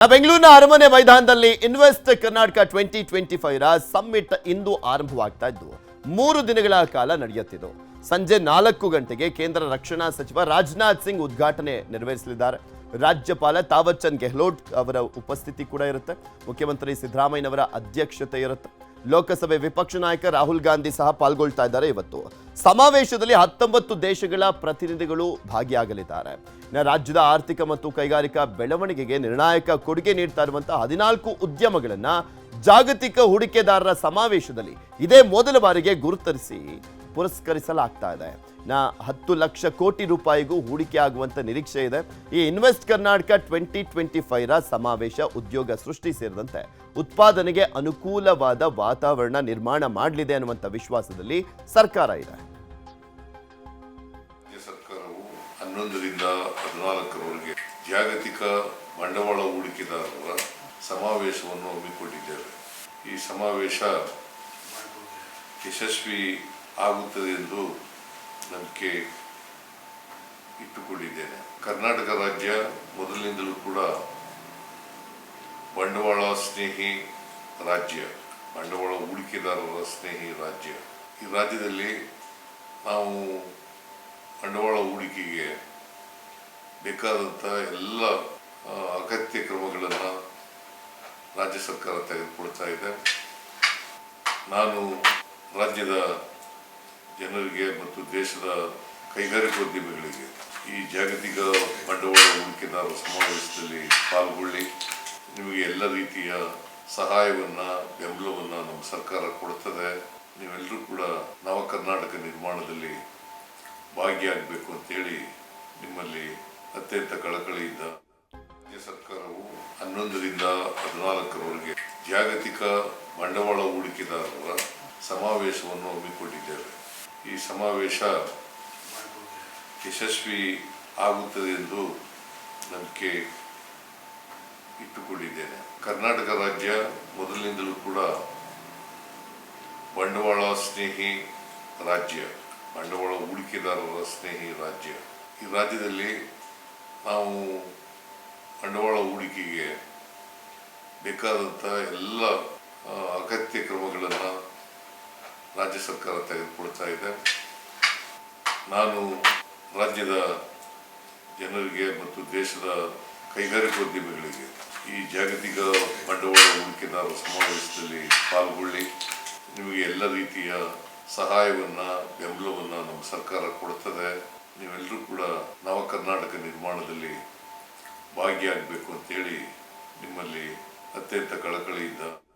ಬೆಂಗಳೂರಿನ ಅರಮನೆ ಮೈದಾನದಲ್ಲಿ invest Karnataka twenty twenty five ರ ಸಮ್ಮಿಟ್ ಇಂದು ಆರಂಭವಾಗ್ತಾ ಇದ್ದು, ಮೂರು ದಿನಗಳ ಕಾಲ ನಡೆಯುತ್ತಿದ್ದು. ಸಂಜೆ ನಾಲ್ಕು ಗಂಟೆಗೆ ಕೇಂದ್ರ ರಕ್ಷಣಾ ಸಚಿವ ರಾಜನಾಥ್ ಸಿಂಗ್ ಉದ್ಘಾಟನೆ ನೆರವೇರಿಸಲಿದ್ದಾರೆ. ರಾಜ್ಯಪಾಲ ತಾವರ್ ಚಂದ್ ಗೆಹ್ಲೋಟ್ ಅವರ ಉಪಸ್ಥಿತಿ ಕೂಡ ಇರುತ್ತೆ. ಮುಖ್ಯಮಂತ್ರಿ ಸಿದ್ದರಾಮಯ್ಯನವರ ಅಧ್ಯಕ್ಷತೆ ಇರುತ್ತೆ. ಲೋಕಸಭೆ ವಿಪಕ್ಷ ನಾಯಕ ರಾಹುಲ್ ಗಾಂಧಿ ಸಹ ಪಾಲ್ಗೊಳ್ತಾ ಇದ್ದಾರೆ ಇವತ್ತು. ಸಮಾವೇಶದಲ್ಲಿ ಹತ್ತೊಂಬತ್ತು ದೇಶಗಳ ಪ್ರತಿನಿಧಿಗಳು ಭಾಗಿಯಾಗಲಿದ್ದಾರೆ. ರಾಜ್ಯದ ಆರ್ಥಿಕ ಮತ್ತು ಕೈಗಾರಿಕಾ ಬೆಳವಣಿಗೆಗೆ ನಿರ್ಣಾಯಕ ಕೊಡುಗೆ ನೀಡ್ತಾ ಇರುವಂತಹ ಹದಿನಾಲ್ಕು ಉದ್ಯಮಗಳನ್ನ ಜಾಗತಿಕ ಹೂಡಿಕೆದಾರರ ಸಮಾವೇಶದಲ್ಲಿ ಇದೇ ಮೊದಲ ಬಾರಿಗೆ ಗುರುತರಿಸಿ ಪುರಸ್ಕರಿಸಲಾಗ್ತಾ ಇದೆ. ನಾ ಹತ್ತು ಲಕ್ಷ ಕೋಟಿ ರೂಪಾಯಿಗೂ ಹೂಡಿಕೆ ಆಗುವಂತ ನಿರೀಕ್ಷೆ ಇದೆ. ಈ invest Karnataka twenty twenty five ರ ಸಮಾವೇಶ ಉದ್ಯೋಗ ಸೃಷ್ಟಿ ಸೇರಿದಂತೆ ಉತ್ಪಾದನೆಗೆ ಅನುಕೂಲವಾದ ವಾತಾವರಣ ನಿರ್ಮಾಣ ಮಾಡಲಿದೆ ಅನ್ನುವಂಥ ವಿಶ್ವಾಸದಲ್ಲಿ ಸರ್ಕಾರ ಇದೆ. ಸರ್ಕಾರವು ಹನ್ನೊಂದರಿಂದ ಹದಿನಾಲ್ಕರವರೆಗೆ ಜಾಗತಿಕ ಬಂಡವಾಳ ಹೂಡಿಕೆದಾರರ ಸಮಾವೇಶವನ್ನು ಹಮ್ಮಿಕೊಂಡಿದ್ದೇವೆ. ಈ ಸಮಾವೇಶ ಯಶಸ್ವಿ ಆಗುತ್ತದೆ ಎಂದು ನಂಬಿಕೆ ಇಟ್ಟುಕೊಂಡಿದ್ದೇನೆ. ಕರ್ನಾಟಕ ರಾಜ್ಯ ಮೊದಲಿನಿಂದಲೂ ಕೂಡ ಬಂಡವಾಳ ಸ್ನೇಹಿ ರಾಜ್ಯ, ಬಂಡವಾಳ ಹೂಡಿಕೆದಾರರ ಸ್ನೇಹಿ ರಾಜ್ಯ. ಈ ರಾಜ್ಯದಲ್ಲಿ ನಾವು ಬಂಡವಾಳ ಹೂಡಿಕೆಗೆ ಬೇಕಾದಂಥ ಎಲ್ಲ ಅಗತ್ಯ ಕ್ರಮಗಳನ್ನು ರಾಜ್ಯ ಸರ್ಕಾರ ತೆಗೆದುಕೊಳ್ತಾ ಇದೆ. ನಾನು ರಾಜ್ಯದ ಜನರಿಗೆ ಮತ್ತು ದೇಶದ ಕೈಗಾರಿಕೋದ್ಯಮಿಗಳಿಗೆ ಈ ಜಾಗತಿಕ ಬಂಡವಾಳ ಹೂಡಿಕೆದಾರರ ಸಮಾವೇಶದಲ್ಲಿ ಪಾಲ್ಗೊಳ್ಳಿ. ನಿಮಗೆ ಎಲ್ಲ ರೀತಿಯ ಸಹಾಯವನ್ನು, ಬೆಂಬಲವನ್ನು ನಮ್ಮ ಸರ್ಕಾರ ಕೊಡ್ತದೆ. ನೀವೆಲ್ಲರೂ ಕೂಡ ನವ ಕರ್ನಾಟಕ ನಿರ್ಮಾಣದಲ್ಲಿ ಭಾಗಿಯಾಗಬೇಕು ಅಂತೇಳಿ ನಿಮ್ಮಲ್ಲಿ ಅತ್ಯಂತ ಕಳಕಳಿಯಿಂದ ರಾಜ್ಯ ಸರ್ಕಾರವು ಹನ್ನೊಂದರಿಂದ ಹದಿನಾಲ್ಕರವರೆಗೆ ಜಾಗತಿಕ ಬಂಡವಾಳ ಹೂಡಿಕೆದಾರರ ಸಮಾವೇಶವನ್ನು ಹಮ್ಮಿಕೊಂಡಿದ್ದೇವೆ. ಈ ಸಮಾವೇಶ ಯಶಸ್ವಿ ಆಗುತ್ತದೆ ಎಂದು ನಂಬಿಕೆ ಇಟ್ಟುಕೊಂಡಿದ್ದೇನೆ. ಕರ್ನಾಟಕ ರಾಜ್ಯ ಮೊದಲಿನಿಂದಲೂ ಕೂಡ ಬಂಡವಾಳ ಸ್ನೇಹಿ ರಾಜ್ಯ, ಬಂಡವಾಳ ಹೂಡಿಕೆದಾರರ ಸ್ನೇಹಿ ರಾಜ್ಯ. ಈ ರಾಜ್ಯದಲ್ಲಿ ನಾವು ಬಂಡವಾಳ ಹೂಡಿಕೆಗೆ ಬೇಕಾದಂಥ ಎಲ್ಲ ಅಗತ್ಯ ಕ್ರಮಗಳನ್ನು ರಾಜ್ಯ ಸರ್ಕಾರ ತೆಗೆದುಕೊಳ್ತಾ ಇದೆ. ನಾನು ರಾಜ್ಯದ ಜನರಿಗೆ ಮತ್ತು ದೇಶದ ಕೈಗಾರಿಕೋದ್ಯಮಿಗಳಿಗೆ ಈ ಜಾಗತಿಕ ಬಂಡವಾಳ ಹೂಡಿಕೆದಾರರ ಸಮಾವೇಶದಲ್ಲಿ ಪಾಲ್ಗೊಳ್ಳಿ. ನಿಮಗೆ ಎಲ್ಲ ರೀತಿಯ ಸಹಾಯವನ್ನು, ಬೆಂಬಲವನ್ನು ನಮ್ಮ ಸರ್ಕಾರ ಕೊಡ್ತದೆ. ನೀವೆಲ್ಲರೂ ಕೂಡ ನವ ಕರ್ನಾಟಕ ನಿರ್ಮಾಣದಲ್ಲಿ ಭಾಗಿಯಾಗಬೇಕು ಅಂತೇಳಿ ನಿಮ್ಮಲ್ಲಿ ಅತ್ಯಂತ ಕಳಕಳಿಯಿಂದ